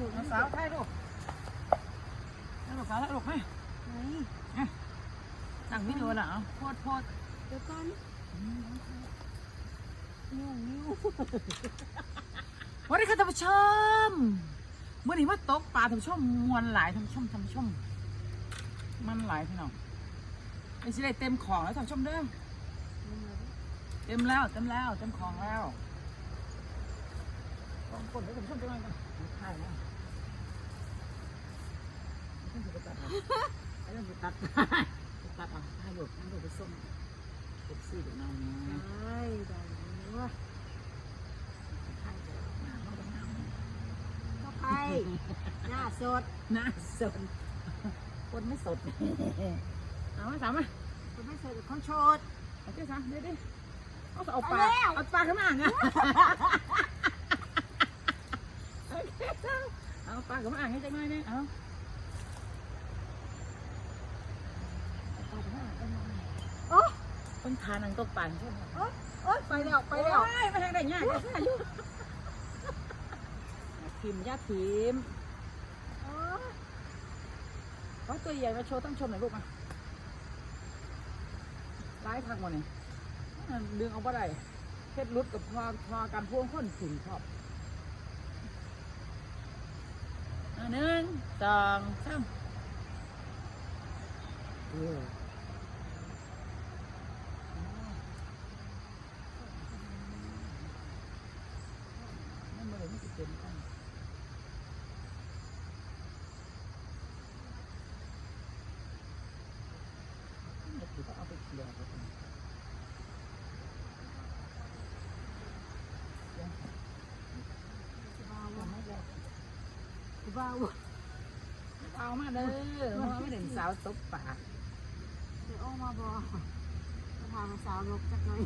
นุกสาวถ่ายรูปถ่ายรูปสาวถ่ายรูปไหมสั่งวิดีโอน่ะเอโพดโพดเดี๋ยวก่อนนิ้วนิ้ววัสดีค่ะท่านผู้ชมเมื่อนี้มาตกปลาท่านผู้ชมมวนหลายท่านผู้ชมท่านผู้ชม มันหลายพี่น้องไม่ใช่ได้เต็มของแล้วท่านผู้ชมเด้อเต็มแล้วเต็มแล้วเต็มของแล้ว องคนให้ท่านผู้ชมจะมากันถ่ายนะไม่ต้องไปตัดเอาไม่ต้องไปตัดตัดเอาถ่ายรูปถ่ายรูปไปส่งเก็บซี่เดี๋ยวน้องได้ได้วะถ่ายรูปหน้าเขาจะงามก็ไปหน้าสดหน้าสดคนไม่สดเอามาสามมาคนไม่สดคนโชดเอาเจ้าสามเดี๋ยวดิเอาเอาปลาเอาแล้วเอาปลาขึ้นมาอะ เอาปลาขึ้นมาอ่างให้จังหน่อยเนี่ยเอาเอาปลาขึ้นมาอ่างจังหน่อยโอ้ต้นทานังก็ปั่นใช่ไหมโอ้โอ้ไปแล้วไปแล้วโอ้ยไปทางไหนเนี่ยแค่อายุพิมพ์ยาพิมพ์โอ้เอาตัวใหญ่มาโชว์ต้องชมหน่อยลูกมาร้ายทักมาเนี่ยดึงเอาบ่ได้เพชรรุดกับพอพอการพ่วงคนถึงชอบอะ หนึ่งสองสามเออนั่นบ่ได้ไม่ติดเต็มกันเด็กก็เอาไปเคี่ยวครับ บ้าวะ บาเอามาเด้อมาไม่ถึงสาวตบปากเดี๋ยวออกมาบอจะพามาสาวลกจักหน่อย